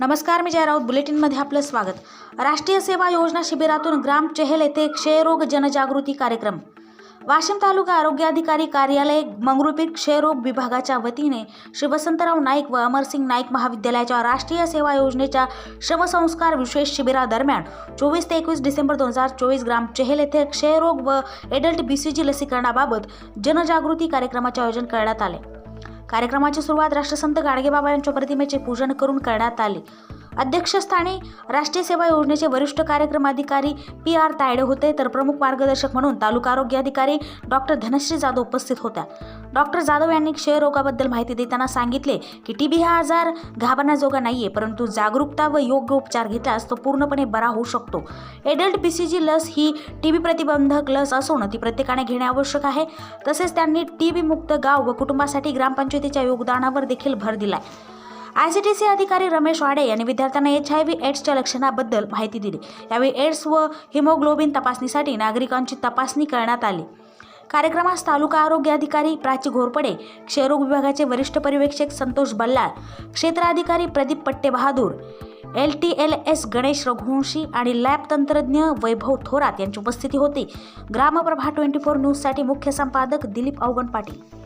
नमस्कार मी जय राऊत बुलेटिनमध्ये आपलं स्वागत. राष्ट्रीय सेवा योजना शिबिरातून ग्राम चेहेल येथे क्षयरोग जनजागृती कार्यक्रम. वाशिम तालुका आरोग्य अधिकारी कार्यालय मंगरुपीर क्षयरोग विभागाच्या वतीने श्री वसंतराव नाईक व अमरसिंग नाईक महाविद्यालयाच्या राष्ट्रीय सेवा योजनेच्या श्रमसंस्कार विशेष शिबिरादरम्यान चोवीस ते एकवीस डिसेंबर दोन हजार चोवीस ग्राम चेहेल येथे क्षयरोग व एडल्ट बीसीजी लसीकरणाबाबत जनजागृती कार्यक्रमाचे आयोजन करण्यात आले. कार्यक्रमाची सुरुवात राष्ट्रसंत गाडगेबाबा यांच्या प्रतिमेचे पूजन करून करण्यात आले. अध्यक्षस्थानी राष्ट्रीय सेवा योजनेचे वरिष्ठ कार्यक्रम अधिकारी पी आर तायडे होते. तर प्रमुख मार्गदर्शक म्हणून तालुका आरोग्य अधिकारी डॉक्टर धनश्री जाधव उपस्थित होत्या. डॉक्टर जाधव यांनी क्षयरोगाबद्दल माहिती देताना सांगितले की टीबी हा आजार घाबरण्याजोगा नाहीये परंतु जागरूकता व योग्य उपचार घेतल्यास तो पूर्णपणे बरा होऊ शकतो. एडल्ट बीसीजी लस ही टीबी प्रतिबंधक लस असून ती प्रत्येकाने घेणे आवश्यक आहे. तसेच त्यांनी टीबी मुक्त गाव व कुटुंबासाठी ग्रामपंचायतीच्या योगदानावर देखील भर दिलाय. आय सी टी सी अधिकारी रमेश वाडे यांनी विद्यार्थ्यांना एच आय व्ही एड्सच्या लक्षणाबद्दल माहिती दिली. यावेळी एड्स व हिमोग्लोबिन तपासणीसाठी नागरिकांची तपासणी करण्यात आली. कार्यक्रमास तालुका आरोग्य अधिकारी प्राची घोरपडे क्षयरोग विभागाचे वरिष्ठ पर्यवेक्षक संतोष बल्लाळ क्षेत्राधिकारी Pradeep Patte Bahadur L T L S Ganesh Raghuvanshi आणि लॅब तंत्रज्ञ वैभव थोरात यांची उपस्थिती होती. ग्रामप्रभा ट्वेंटी फोर न्यूजसाठी मुख्य संपादक दिलीप अवगण पाटील.